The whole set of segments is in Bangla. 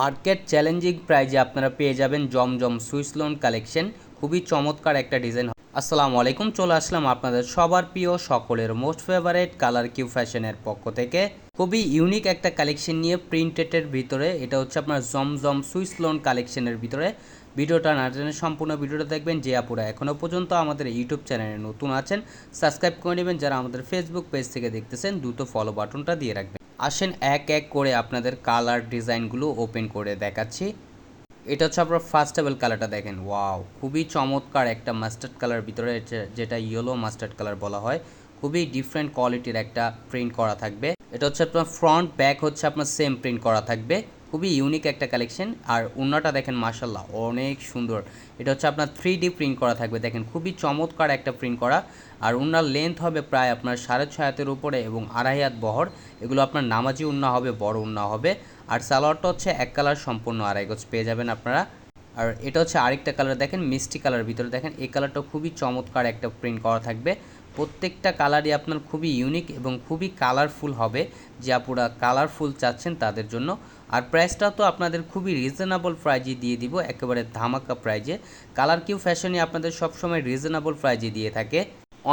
মার্কেট চ্যালেঞ্জিং প্রাইজে আপনারা পেয়ে যাবেন জমজম সুইস লোন কালেকশন। খুবই চমৎকার একটা ডিজাইন আসসালামু আলাইকুম, চলে আসলাম আপনাদের সবার প্রিয় সকলের মোস্ট ফেভারেট কালার কিউ ফ্যাশনের পক্ষ থেকে। খুবই ইউনিক একটা কালেকশন নিয়ে প্রিন্টেডের ভিতরে, এটা হচ্ছে আপনার জমজম সুইস লোন কালেকশনের ভিতরে। ভিডিওটা না টেনে সম্পূর্ণ ভিডিওটা দেখবেন, যে আপুরা এখনও পর্যন্ত আমাদের ইউটিউব চ্যানেলে নতুন আছেন সাবস্ক্রাইব করে নেবেন। যারা আমাদের ফেসবুক পেজ থেকে দেখতেছেন, দ্রুত ফলো বাটনটা দিয়ে রাখবেন। আসেন এক এক করে আপনাদের কালার ডিজাইনগুলো ওপেন করে দেখাচ্ছি। এটা হচ্ছে আপনার ফার্স্ট টেবল কালারটা দেখেন। ওয়াও খুবই চমৎকার একটা মাস্টার্ড কালার ভিতরে যেটা ইয়েলো মাস্টার্ড কালার বলা হয়। খুবই ডিফারেন্ট কোয়ালিটির একটা প্রিন্ট করা থাকবে। এটা হচ্ছে আপনার ফ্রন্ট ব্যাক হচ্ছে আপনার সেম প্রিন্ট করা থাকবে। খুবই ইউনিক একটা কালেকশন আর উন্নাটা দেখেন মাশাল্লাহ অনেক সুন্দর। এটা হচ্ছে আপনার থ্রি ডি প্রিন্ট করা থাকবে, দেখেন খুবই চমৎকার একটা প্রিন্ট করা। আর উন্নার লেন্থ হবে প্রায় আপনার সাড়ে ছয় হাতের উপরে এবং আড়াই হাত বহর। এগুলো আপনার নামাজি উন্না হবে, বড় উন্না হবে। আর সালোয়ারটা হচ্ছে এক কালার সম্পূর্ণ আড়াই গজ পেয়ে যাবেন আপনারা। আর এটা হচ্ছে আরেকটা কালার দেখেন মিষ্টি কালার ভিতরে। দেখেন এই কালারটা খুবই চমৎকার একটা প্রিন্ট করা থাকবে। প্রত্যেকটা কালারই আপনার খুবই ইউনিক এবং খুবই কালারফুল হবে। যে আপুরা কালারফুল চাচ্ছেন তাদের জন্য। আর প্রাইসটা তো আপনাদের খুবই রিজনেবল প্রাইজে দিয়ে দিব, একেবারে ধামাকা প্রাইজে কালার কিউ ফ্যাশনে আপনাদের সবসময় রিজনেবল প্রাইজে দিয়ে থাকে।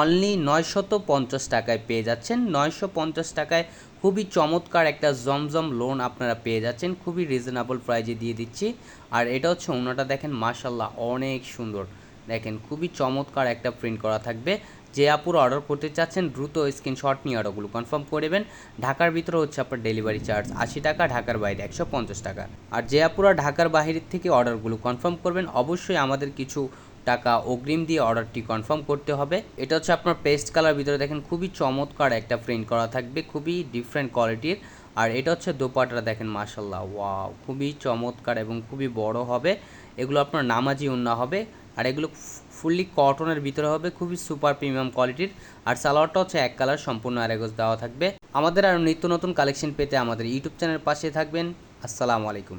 অনলি নয়শত পঞ্চাশ টাকায় পেয়ে যাচ্ছেন। নয়শো পঞ্চাশ টাকায় খুবই চমৎকার একটা জমজম লোন আপনারা পেয়ে যাচ্ছেন। খুবই রিজনেবল প্রাইজে দিয়ে দিচ্ছি। আর এটা হচ্ছে ওনাটা দেখেন মাশাল্লাহ অনেক সুন্দর। দেখেন, খুবই চমৎকার একটা প্রিন্ট করা থাকবে। যে আপুরা অর্ডার করতে চাচ্ছেন, দ্রুত স্ক্রিনশট নিয়ে অর্ডারগুলো কনফার্ম করে দেবেন ঢাকার ভিতরে হচ্ছে আপনার ডেলিভারি চার্জ আশি টাকা, ঢাকার বাইরে একশো পঞ্চাশ টাকা। আর যে আপুরা ঢাকার বাইরের থেকে অর্ডারগুলো কনফার্ম করবেন, অবশ্যই আমাদের কিছু টাকা অগ্রিম দিয়ে অর্ডারটি কনফার্ম করতে হবে। এটা হচ্ছে আপনার পেস্ট কালার ভিতরে দেখেন, খুবই চমৎকার একটা প্রিন্ট করা থাকবে, খুবই ডিফারেন্ট কোয়ালিটির আর এটা হচ্ছে দোপাট্টা দেখেন মাশাল্লাহ ওয়াও, খুবই চমৎকার এবং খুবই বড় হবে। এগুলো আপনার নামাজি উন্না হবে। আর এগুলো ফুললি কটনের ভিতরে হবে খুবই সুপার প্রিমিয়াম কোয়ালিটির আর সালোয়ারটা হচ্ছে এক কালার সম্পূর্ণ আরেগজ দেওয়া থাকবে। আমাদের আর নিত্য নতুন কালেকশন পেতে আমাদের ইউটিউব চ্যানেল পাশে থাকবেন। আসসালামু আলাইকুম।